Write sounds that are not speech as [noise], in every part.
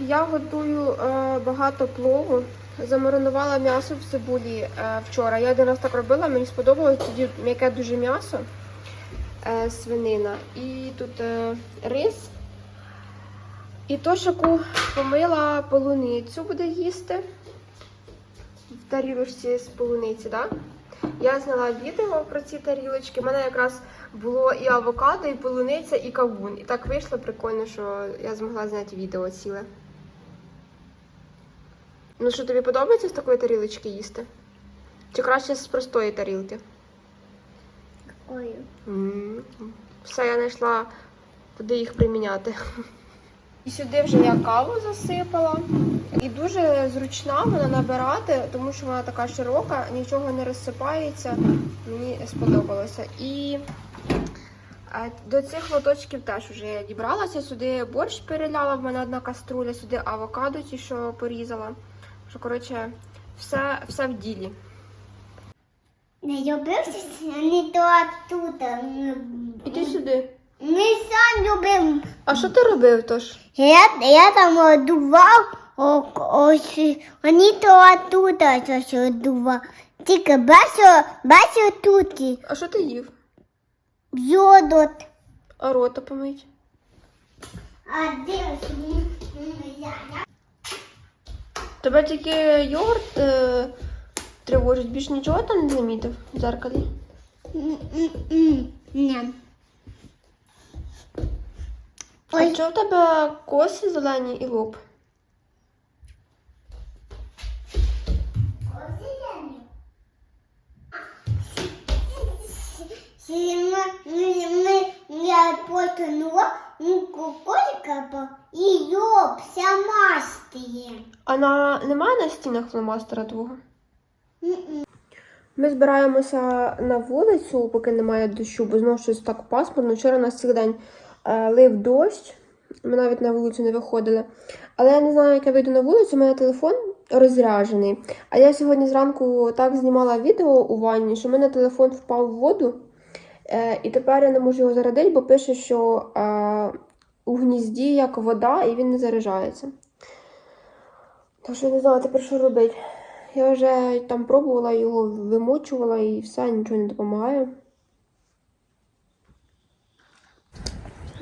Я готую е, багато плову. Замаринувала м'ясо в цибулі е, вчора. Я один раз так робила, мені сподобалось тоді м'яке дуже м'ясо, е, свинина. І тут е, рис. І тошику помила полуницю буде їсти в тарілочці з полуниці, так? Я зняла відео про ці тарілочки. У мене якраз було і авокадо, і полуниця, і кавун. І так вийшло прикольно, що я змогла зняти відео ціле. Ну що, тобі подобається з такої тарілочки їсти? Чи краще з простої тарілки? Ой. М, Все, я знайшла, куди їх приміняти. І сюди вже я каву засипала. І дуже зручна вона набирати, тому що вона така широка, нічого не розсипається. Мені сподобалося. І до цих лоточків теж вже я дібралася. Сюди борщ переляла, в мене одна каструля, сюди авокадо ті, що порізала. Що, коротше, все, все в ділі. Не любився, не то тут. Іди сюди. Ми сам любимо. А що ти робив тож? Я, я там одував, ось вони то тут щось одував. Тільки бачу, бачу тут А що ти їв? йодот. А рота помить. А де? Тебе тільки йогурт е, тривожить, більш нічого там не замітив в дзеркалі? Ні. А Ой. чого в тебе коси зелені і лоб? Я потянула куколька і йоп, вся мастає. А на немає на стінах фломастера твого? Ми збираємося на вулицю, поки немає дощу, бо знову щось так пасмурно. Вчора у нас цілий день е, лив дощ. Ми навіть на вулицю не виходили. Але я не знаю, як я вийду на вулицю, у мене телефон розряджений. А я сьогодні зранку так знімала відео у ванні, що в мене телефон впав в воду. Е, і тепер я не можу його зарядити, бо пише, що е, у гнізді як вода і він не заряджається. Так що я не знаю тепер, що робити. Я вже там пробувала його, вимочувала і все, нічого не допомагає.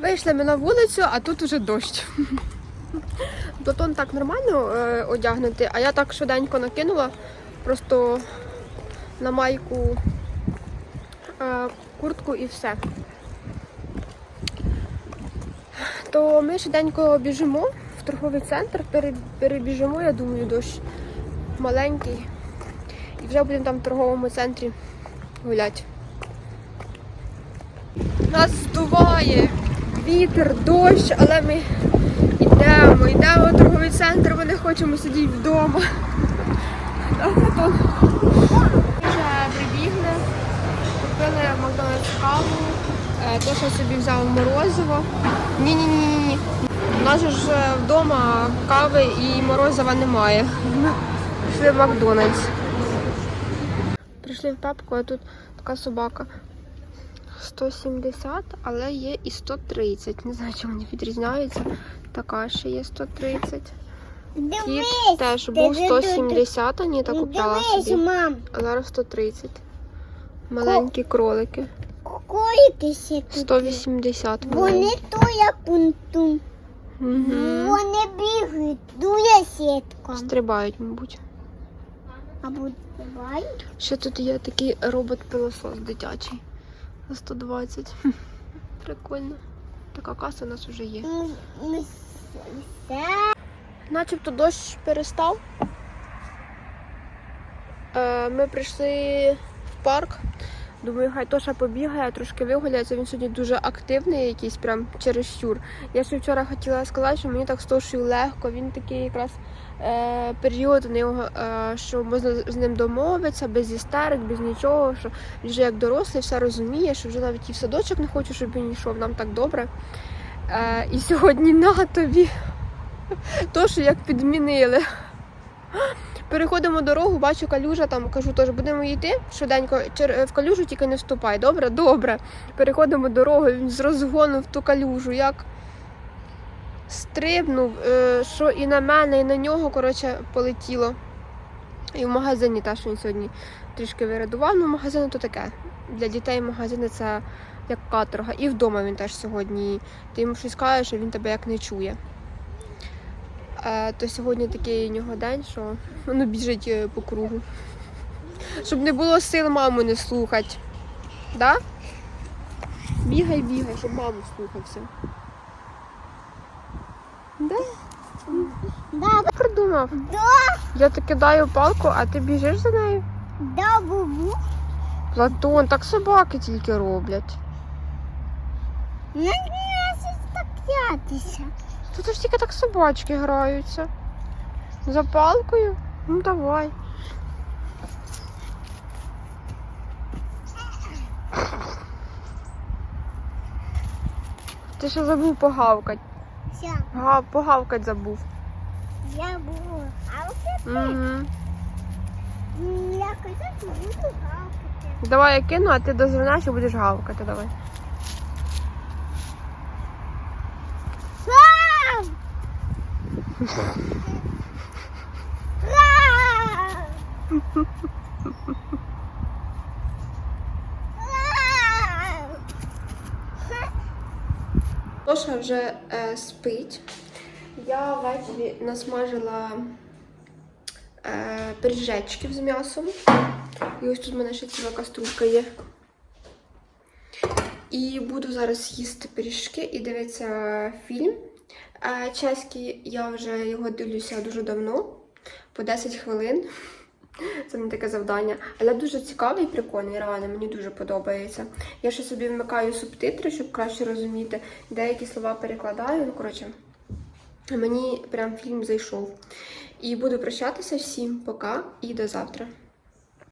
Вийшли ми на вулицю, а тут уже дощ. [laughs] Платон так нормально е, одягнути, а я так швиденько накинула просто на майку е, куртку і все. То ми швиденько біжимо торговий центр, перебіжимо, я думаю, дощ маленький. І вже будемо там в торговому центрі гуляти. Нас здуває вітер, дощ, але ми йдемо, йдемо в торговий центр, ми не хочемо сидіти вдома. Вже прибігли, купили Макдональдс каву, е, то, що собі взяв морозиво. Ні-ні-ні. У нас ж е, вдома кави і морозива немає. Пішли в Макдональдс. Прийшли в пепку, а тут така собака. 170, але є і 130. Не знаю, чим вони відрізняються. Така ще є 130. Кіт теж був де- 170, Аніта купляла дивись, собі. А зараз 130. Маленькі кролики. кукольки ще тут. 180 Вони то як унту. Угу. Вони бігають, дує сітка. Стрибають, мабуть. Або давай. Ще тут є такий робот-пилосос дитячий. За 120. [laughs] Прикольно. Така каса у нас вже є. М, Все. Начебто дощ перестав. Е, Ми прийшли в парк. Думаю, хай Тоша побігає, трошки вигуляється. Він сьогодні дуже активний, якийсь прям чересчур. Я ще вчора хотіла сказати, що мені так з Тошею легко. Він такий якраз е, період у нього, е, що можна з ним домовитися, без істерик, без нічого. Що він вже як дорослий, все розуміє, що вже навіть і в садочок не хочу, щоб він йшов. Нам так добре. Е, і сьогодні на тобі. То, що як підмінили. Переходимо дорогу, бачу калюжа, там кажу, теж будемо йти швиденько в калюжу, тільки не вступай. Добре? Добре. Переходимо дорогу, він з розгону в ту калюжу. Як стрибнув, е, що і на мене, і на нього, коротше, полетіло. І в магазині теж він сьогодні трішки вирадував. Ну, магазин то таке. Для дітей магазини це як каторга. І вдома він теж сьогодні. Ти йому щось кажеш, а він тебе як не чує. То сьогодні такий у нього день, що воно біжить е, по кругу. Щоб не було сил маму не слухати. Да? Бігай, бігай, щоб маму слухався. Да? Да, Придумав. да, Я ти кидаю палку, а ти біжиш за нею. да, бубу. Платон, так собаки тільки роблять. Не можеш стаптятися. Тут ж тільки так собачки граються. За палкою? Ну давай. Ти ще забув погавкать. Все, Га, погавкать забув. я буду. Оце Угу. я казав, буду гавкати. Давай я кину, а ти і будеш гавкати. Давай. Вау! Тоша вже е, спить. Я ввечері насмажила е, пиріжечків з м'ясом. І ось тут в мене ще ціла каструлька є. І буду зараз їсти пиріжки і дивитися фільм. Чеський, я вже його дивлюся дуже давно, по 10 хвилин. [laughs] Це не таке завдання. Але дуже цікавий і прикольний, реально, мені дуже подобається. Я ще собі вмикаю субтитри, щоб краще розуміти. Деякі слова перекладаю. Ну, коротше, мені прям фільм зайшов. І буду прощатися всім, пока і до завтра.